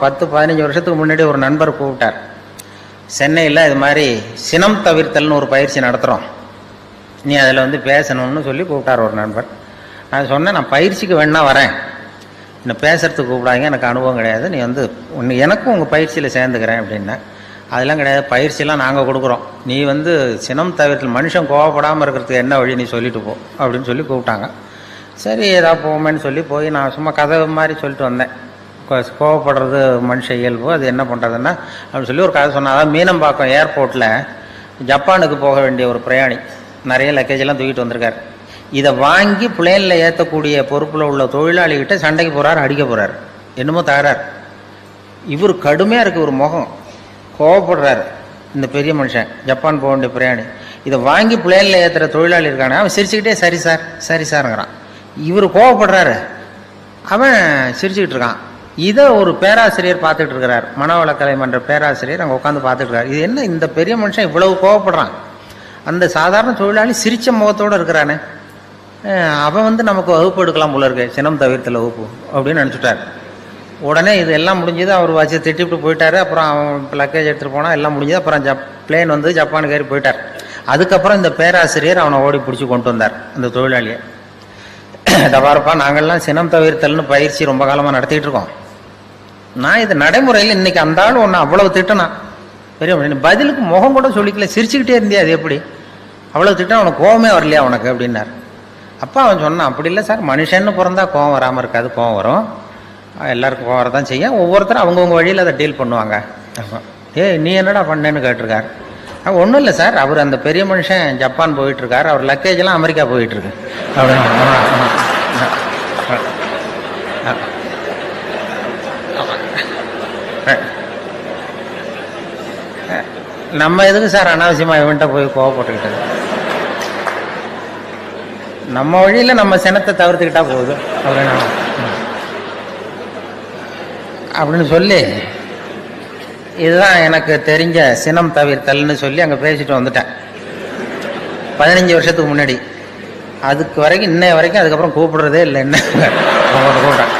பத்து பதினஞ்சு வருஷத்துக்கு முன்னாடி ஒரு நண்பர் கூப்பிட்டார். சென்னையில் இது மாதிரி சினம் தவிர்த்தல்னு ஒரு பயிற்சி நடத்துகிறோம் நீ அதில் வந்து பேசணும்னு சொல்லி கூப்பிட்டார் ஒரு நண்பர். நான் சொன்னேன் நான் பயிற்சிக்கு வேணா வரேன். என்னை பேசுகிறதுக்கு கூப்பிடாங்க எனக்கு அனுபவம் கிடையாது. நீ வந்து உன்னை எனக்கும் உங்கள் பயிற்சியில் சேர்ந்துக்கிறேன் அப்படின்னா அதெல்லாம் கிடையாது. பயிற்சியெல்லாம் நாங்கள் கொடுக்குறோம். நீ வந்து சினம் தவிர்த்தல் மனுஷன் கோவப்படாமல் இருக்கிறதுக்கு என்ன வழி? நீ சொல்லிட்டு போ. அப்படின்னு சொல்லி கூப்பிட்டாங்க. சரி ஏதாவது போமேன்னு சொல்லி போய் நான் சும்மா கதை மாதிரி சொல்லிட்டு வந்தேன். கோவப்படுறது மனுஷ இயல்பு அது என்ன பண்ணுறதுன்னா அப்படின்னு சொல்லி ஒரு கதை சொன்னேன். மீனம்பாக்கம் ஏர்போர்ட்டில் ஜப்பானுக்கு போக வேண்டிய ஒரு பிரயாணி. நிறைய லக்கேஜெல்லாம் தூக்கிட்டு வந்திருக்காரு. இதை வாங்கி பிளேனில் ஏற்றக்கூடிய பொறுப்பில் உள்ள தொழிலாளிகிட்ட சண்டைக்கு போகிறார் அடிக்க போகிறாரு என்னமோ தகராறு. இவர் கடுமையாக இருக்குது ஒரு முகம். கோவப்படுறாரு இந்த பெரிய மனுஷன் ஜப்பான் போக வேண்டிய பிரயாணி. இதை வாங்கி பிளேனில் ஏற்றுற தொழிலாளி இருக்கானே அவன் சிரிச்சுக்கிட்டே சரி சார் சரி சாருங்கிறான். இவர் கோவப்படுறாரு. அவன் சிரிச்சுக்கிட்டு இருக்கான். இதை ஒரு பேராசிரியர் பார்த்துட்டு இருக்கிறார். மனவளக்கலை மன்ற பேராசிரியர் அங்கே உட்காந்து பார்த்துட்டு இது என்ன? இந்த பெரிய மனுஷன் இவ்வளவு கோவப்படுறான். அந்த சாதாரண தொழிலாளி சிரிச்ச முகத்தோடு இருக்கிறானே. அவன் வந்து நமக்கு வகுப்பு எடுக்கலாம் போல இருக்கு. சினம் தவிர்த்தல வகுப்பு அப்படின்னு நினச்சிட்டார். உடனே இது எல்லாம் முடிஞ்சது. அவர் வச்சு திட்டிவிட்டு போயிட்டார். அப்புறம் அவன் லக்கேஜ் எடுத்துகிட்டு போனால் எல்லாம் முடிஞ்சது. அப்புறம் ஜப் பிளேன் வந்து ஜப்பானுக்கு ஏறி போயிட்டார். அதுக்கப்புறம் இந்த பேராசிரியர் அவனை ஓடி பிடிச்சி கொண்டு வந்தார் அந்த தொழிலாளியை. தவாரப்பா நாங்கள்லாம் சினம் தவிர்த்தல்னு பயிற்சி ரொம்ப காலமாக நடத்திட்டு இருக்கோம். நான் இது நடைமுறையில் இன்னைக்கு அந்த ஆள் ஒன்று அவ்வளவு திட்டினா. பெரிய பதிலுக்கு முகம் கூட சொல்லிக்கல சிரிச்சுக்கிட்டே இருந்தியா அது எப்படி? அவ்வளவு திட்டம் அவனுக்கு கோவமே வரலையா உனக்கு அப்படின்னார். அப்பா அவன் சொன்னான் அப்படி இல்லை சார் மனுஷன்னு பிறந்தா கோவம் வராமல் இருக்காது கோவம் வரும். எல்லாருக்கும் கோவம் வரதான் செய்யும். ஒவ்வொருத்தரும் அவங்கவுங்க வழியில் அதை டீல் பண்ணுவாங்க. ஏய் நீ என்னடா பண்ணேன்னு கேட்டிருக்காரு? ஒன்றும் இல்லை சார் அவர் அந்த பெரிய மனுஷன் ஜப்பான் போயிட்டு இருக்காரு அவர் லக்கேஜெல்லாம் அமெரிக்கா போயிட்டுருக்கு. அப்படின்னு நம்ம எதுக்கு சார் அனாவசியமா இவன்ட்ட போய் கோவப்பட்டுக்கிட்டது? நம்ம வழியில நம்ம சினத்தை தவிர்த்துக்கிட்டா போதும் அப்படின்னா அப்படின்னு சொல்லி இதுதான் எனக்கு தெரிஞ்ச சினம் தவிர்த்தல்னு சொல்லி அங்கே பேசிட்டு வந்துட்டேன். பதினஞ்சு வருஷத்துக்கு முன்னாடி. அதுக்கு வரைக்கும் இன்னைய வரைக்கும் அதுக்கப்புறம் கூப்பிடுறதே இல்லை என்ன? கூப்பிட்டேன்.